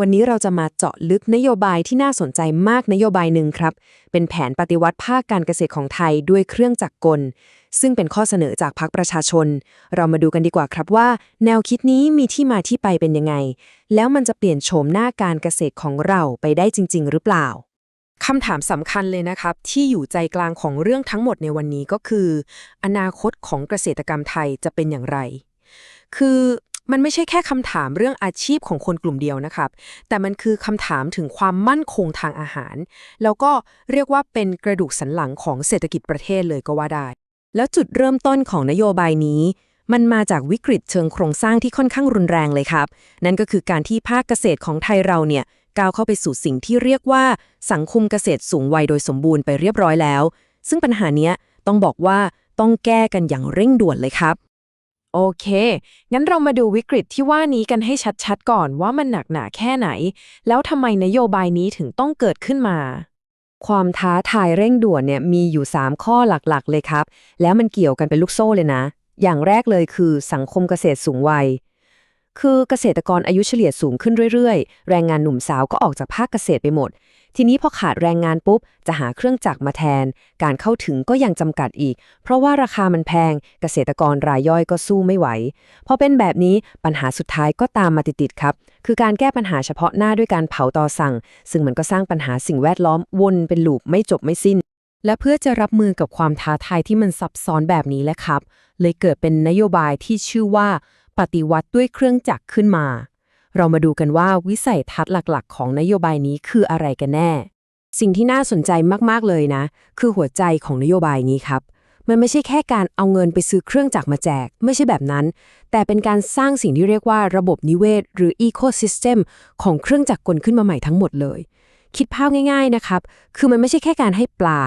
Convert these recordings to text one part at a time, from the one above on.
วันนี้เราจะมาเจาะลึกนโยบายที่น่าสนใจมากนโยบายหนึ่งครับ เป็นแผนปฏิวัติภาคการเกษตรของไทยด้วยเครื่องจักรกล ซึ่งเป็นข้อเสนอจากพรรคประชาชน เรามาดูกันดีกว่าครับว่า แนวคิดนี้มีที่มาที่ไปเป็นยังไง แล้วมันจะเปลี่ยนโฉมหน้าการเกษตรของเราไปได้จริง ๆ หรือเปล่าคำถามสำคัญเลยนะครับ ที่อยู่ใจกลางของเรื่องทั้งหมดในวันนี้ก็คือ อนาคตของเกษตรกรรมไทยจะเป็นอย่างไร คือ มันไม่ใช่แค่คำถามเรื่องอาชีพของคนกลุ่มเดียวนะครับ แต่มันคือคำถามถึงความมั่นคงทางอาหาร แล้วก็เรียกว่าเป็นกระดูกสันหลังของเศรษฐกิจประเทศเลยก็ว่าได้ แล้วจุดเริ่มต้นของนโยบายนี้ มันมาจากวิกฤตเชิงโครงสร้างที่ค่อนข้างรุนแรงเลยครับ นั่นก็คือการที่ภาคเกษตรของไทยเราเนี่ยก้าวเข้าไปสู่สิ่งที่เรียกว่าสังคมเกษตรสูงวัยโดยสมบูรณ์ไปเรียบร้อยแล้ว ซึ่งปัญหาเนี้ยต้องบอกว่าต้องแก้กันอย่างเร่งด่วนเลยครับ โอเค งั้นเรามาดูวิกฤตที่ว่านี้กันให้ชัดๆก่อนว่ามันหนักหนาแค่ไหน แล้วทำไมนโยบายนี้ถึงต้องเกิดขึ้นมา ความท้าทายเร่งด่วนเนี่ยมีอยู่ 3 ข้อหลักๆ เลยครับ แล้วมันเกี่ยวกันเป็นลูกโซ่เลยนะ อย่างแรกเลยคือสังคมเกษตรสูงวัย คือเกษตรกรอายุเฉลี่ยสูงขึ้นเรื่อยๆ แรงงานหนุ่มสาวก็ออกจากภาคเกษตรไปหมด ทีนี้พอขาดแรงงานปุ๊บ จะหาเครื่องจักรมาแทน การเข้าถึงก็ยังจำกัดอีก เพราะว่าราคามันแพง เกษตรกรรายย่อยก็สู้ไม่ไหว พอเป็นแบบนี้ปัญหาสุดท้ายก็ตามมาติดๆครับ คือการแก้ปัญหาเฉพาะหน้าด้วยการเผาต่อสั่ง ซึ่งมันก็สร้างปัญหาสิ่งแวดล้อมวนเป็นลูปไม่จบไม่สิ้นและเพื่อจะรับมือกับความท้าทายที่มันซับซ้อนแบบนี้แหละครับ เลยเกิดเป็นนโยบายที่ชื่อว่า ปฏิวัติด้วยเครื่องจักรขึ้นมา เรามาดูกันว่าวิสัยทัศน์หลักๆ ของนโยบายนี้คืออะไรกันแน่ สิ่งที่น่าสนใจมากๆเลยนะ คือหัวใจของนโยบายนี้ครับ มันไม่ใช่แค่การเอาเงินไปซื้อเครื่องจักรมาแจก ไม่ใช่แบบนั้น แต่เป็นการสร้างสิ่งที่เรียกว่าระบบนิเวศ หรือ ecosystem ของเครื่องจักรกลขึ้นมาใหม่ทั้งหมดเลย คิดภาพง่าย ๆนะครับ คือมันไม่ใช่แค่การให้ปลา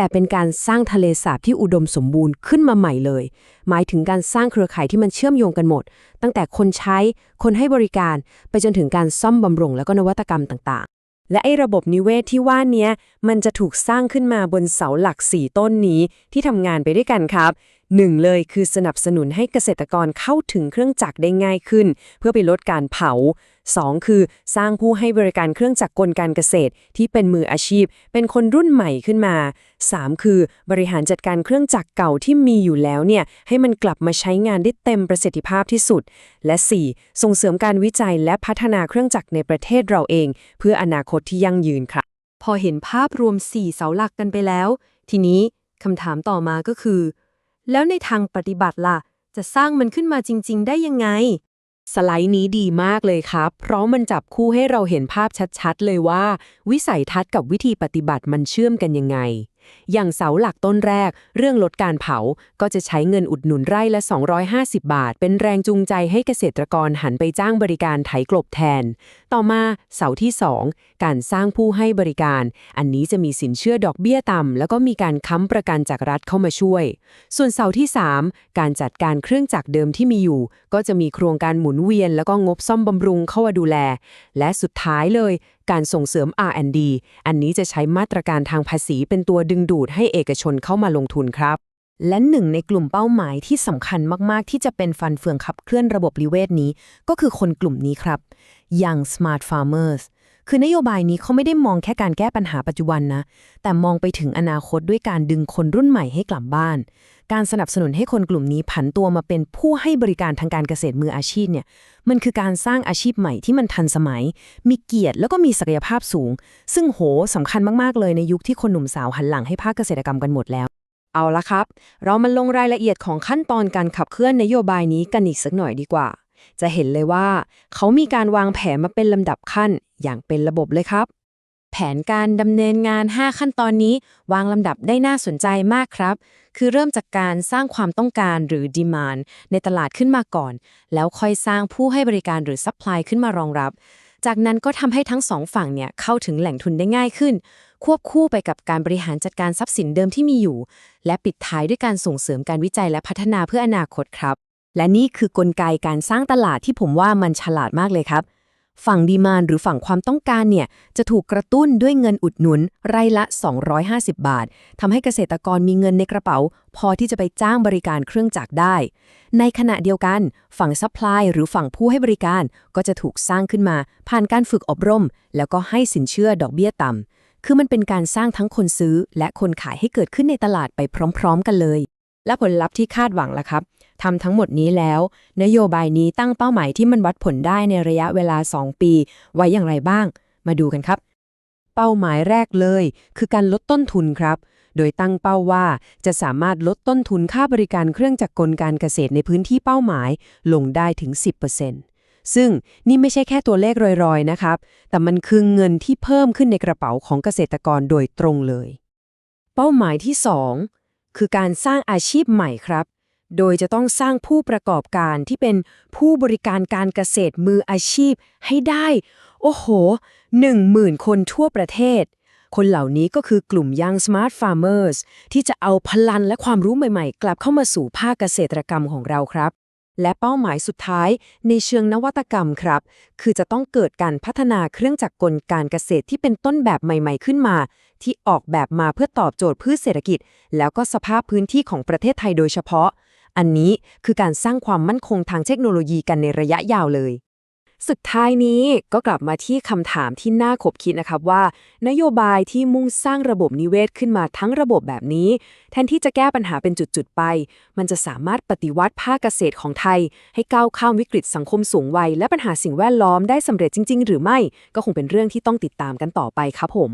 แต่เป็นการสร้างทะเลสาบที่อุดมสมบูรณ์ขึ้นมาใหม่เลย หมายถึงการสร้างเครือข่ายที่มันเชื่อมโยงกันหมด ตั้งแต่คนใช้ คนให้บริการ ไปจนถึงการซ่อมบำรุงแล้วก็นวัตกรรมต่างๆ และไอ้ระบบนิเวศที่ว่านี้มันจะถูกสร้างขึ้นมาบนเสาหลัก 4 ต้นนี้ที่ทำงานไปด้วยกันครับ หนึ่งเลยคือสนับสนุนให้เกษตรกรเข้าถึงเครื่องจักรได้ง่ายขึ้น เพื่อไปลดการเผา 2. คือสร้างผู้ให้บริการเครื่องจักรกลการเกษตร ที่เป็นมืออาชีพ เป็นคนรุ่นใหม่ขึ้นมา 3. คือบริหารจัดการเครื่องจักรเก่าที่มีอยู่แล้วเนี่ยให้มันกลับมาใช้งานได้เต็มประสิทธิภาพที่สุด และ 4. ส่งเสริมการวิจัยและพัฒนาเครื่องจักรในประเทศเราเอง เพื่ออนาคตที่ยั่งยืนค่ะ พอเห็นภาพรวม 4 เสาหลักกันไปแล้ว ทีนี้คำถามต่อมาก็คือ แล้วในทางปฏิบัติล่ะ จะสร้างมันขึ้นมาจริง ๆ ได้ยังไง สไลด์นี้ดีมากเลยครับ เพราะมันจับคู่ให้เราเห็นภาพชัดๆ เลยว่า วิสัยทัศน์กับวิธีปฏิบัติมันเชื่อมกันยังไง อย่างเสาหลักต้นแรก เรื่องลดการเผา ก็จะใช้เงินอุดหนุนไร่ละ 250 บาท เป็นแรงจูงใจให้เกษตรกรหันไปจ้างบริการไถกลบแทน ต่อมาเสาที่ 2 การสร้างผู้ให้บริการ อันนี้จะมีสินเชื่อดอกเบี้ยต่ำ แล้วก็มีการค้ำประกันจากรัฐเข้ามาช่วย ส่วนเสาที่ 3 การจัดการเครื่องจักรเดิมที่มีอยู่ ก็จะมีโครงการหมุนเวียน แล้วก็งบซ่อมบำรุงเข้ามาดูแล และสุดท้ายเลยการส่งเสริม R&D อันนี้จะใช้มาตรการทางภาษีเป็นตัวดึงดูดให้เอกชนเข้ามาลงทุนครับ และหนึ่งในกลุ่มเป้าหมายที่สำคัญมากๆ ที่จะเป็นฟันเฟืองขับเคลื่อนระบบริเวศนี้ ก็คือคนกลุ่มนี้ครับ Young Smart Farmers คือนโยบายนี้เขาไม่ได้มองแค่การแก้ปัญหาปัจจุบันนะ แต่มองไปถึงอนาคตด้วยการดึงคนรุ่นใหม่ให้กลับบ้าน การสนับสนุนให้คนกลุ่มนี้ผันตัวมาเป็นผู้ให้บริการทางการเกษตรมืออาชีพเนี่ย มันคือการสร้างอาชีพใหม่ที่มันทันสมัย มีเกียรติแล้วก็มีศักยภาพสูง ซึ่งโหสำคัญมากๆเลยในยุคที่คนหนุ่มสาวหันหลังให้ภาคเกษตรกรรมกันหมดแล้ว เอาละครับ เรามาลงรายละเอียดของขั้นตอนการขับเคลื่อนนโยบายนี้กันอีกสักหน่อยดีกว่า จะเห็นเลยว่า เขามีการวางแผนมาเป็นลำดับขั้นอย่างเป็นระบบเลยครับ แผนการดำเนินงาน 5 ขั้นตอนนี้ วางลำดับได้น่าสนใจมากครับ คือเริ่มจากการสร้างความต้องการหรือ demand ในตลาดขึ้นมาก่อน แล้วค่อยสร้างผู้ให้บริการหรือ supply ขึ้นมารองรับ จากนั้นก็ทำให้ทั้งสองฝั่งเนี่ยเข้าถึงแหล่งทุนได้ง่ายขึ้นควบคู่ไปกับการบริหารจัดการทรัพย์สินเดิมที่มีอยู่ และปิดท้ายด้วยการส่งเสริมการวิจัยและพัฒนาเพื่ออนาคตครับ และนี่คือกลไกการสร้างตลาดที่ผมว่ามันฉลาดมากเลยครับ ฝั่งดีมานหรือฝั่งความต้องการเนี่ย จะถูกกระตุ้นด้วยเงินอุดหนุน ไร่ละ 250 บาท ทำให้เกษตรกรมีเงินในกระเป๋า พอที่จะไปจ้างบริการเครื่องจักรได้ ในขณะเดียวกัน ฝั่งซัพพลายหรือฝั่งผู้ให้บริการก็จะถูกสร้างขึ้นมา ผ่านการฝึกอบรม แล้วก็ให้สินเชื่อดอกเบี้ยต่ำคือมันเป็นการสร้างทั้งคนซื้อ และคนขายให้เกิดขึ้นในตลาดไปพร้อม ๆ กันเลย และผลลัพธ์ที่คาดหวังล่ะครับ ทำทั้งหมดนี้แล้ว นโยบายนี้ตั้งเป้าหมายที่มันวัดผลได้ในระยะเวลา 2 ปี ไว้อย่างไรบ้าง มาดูกันครับ เป้าหมายแรกเลย คือการลดต้นทุนครับ โดยตั้งเป้าว่าจะสามารถลดต้นทุนค่าบริการเครื่องจักรกลการเกษตรในพื้นที่เป้าหมาย ลงได้ถึง 10%ซึ่งนี่ไม่ใช่แค่ตัวเลขรอยๆ นะครับ แต่มันคือเงินที่เพิ่มขึ้นในกระเป๋าของเกษตรกรโดยตรงเลย เป้าหมายที่ 2 คือการสร้างอาชีพใหม่ครับ โดยจะต้องสร้างผู้ประกอบการที่เป็นผู้บริการการเกษตรมืออาชีพให้ได้ โอ้โห10,000คนทั่วประเทศ คนเหล่านี้ก็คือกลุ่ม Young Smart Farmers ที่จะเอาพลังและความรู้ใหม่ๆ กลับเข้ามาสู่ภาคเกษตรกรรมของเราครับ และเป้าหมายสุดท้ายในเชิงนวัตกรรมครับ คือจะต้องเกิดการพัฒนาเครื่องจักรกลการเกษตรที่เป็นต้นแบบใหม่ ๆ ขึ้นมา ที่ออกแบบมาเพื่อตอบโจทย์พืชเศรษฐกิจ แล้วก็สภาพพื้นที่ของประเทศไทยโดยเฉพาะ อันนี้คือการสร้างความมั่นคงทางเทคโนโลยีกันในระยะยาวเลย สุดท้ายนี้ก็กลับมาที่คำถามที่น่าขบคิดนะครับว่า นโยบายที่มุ่งสร้างระบบนิเวศขึ้นมาทั้งระบบแบบนี้ แทนที่จะแก้ปัญหาเป็นจุดๆไป มันจะสามารถปฏิวัติภาคเกษตรของไทย ให้ก้าวข้ามวิกฤตสังคมสูงวัย และปัญหาสิ่งแวดล้อมได้สำเร็จจริง ๆ หรือไม่ ก็คงเป็นเรื่องที่ต้องติดตามกันต่อไปครับผม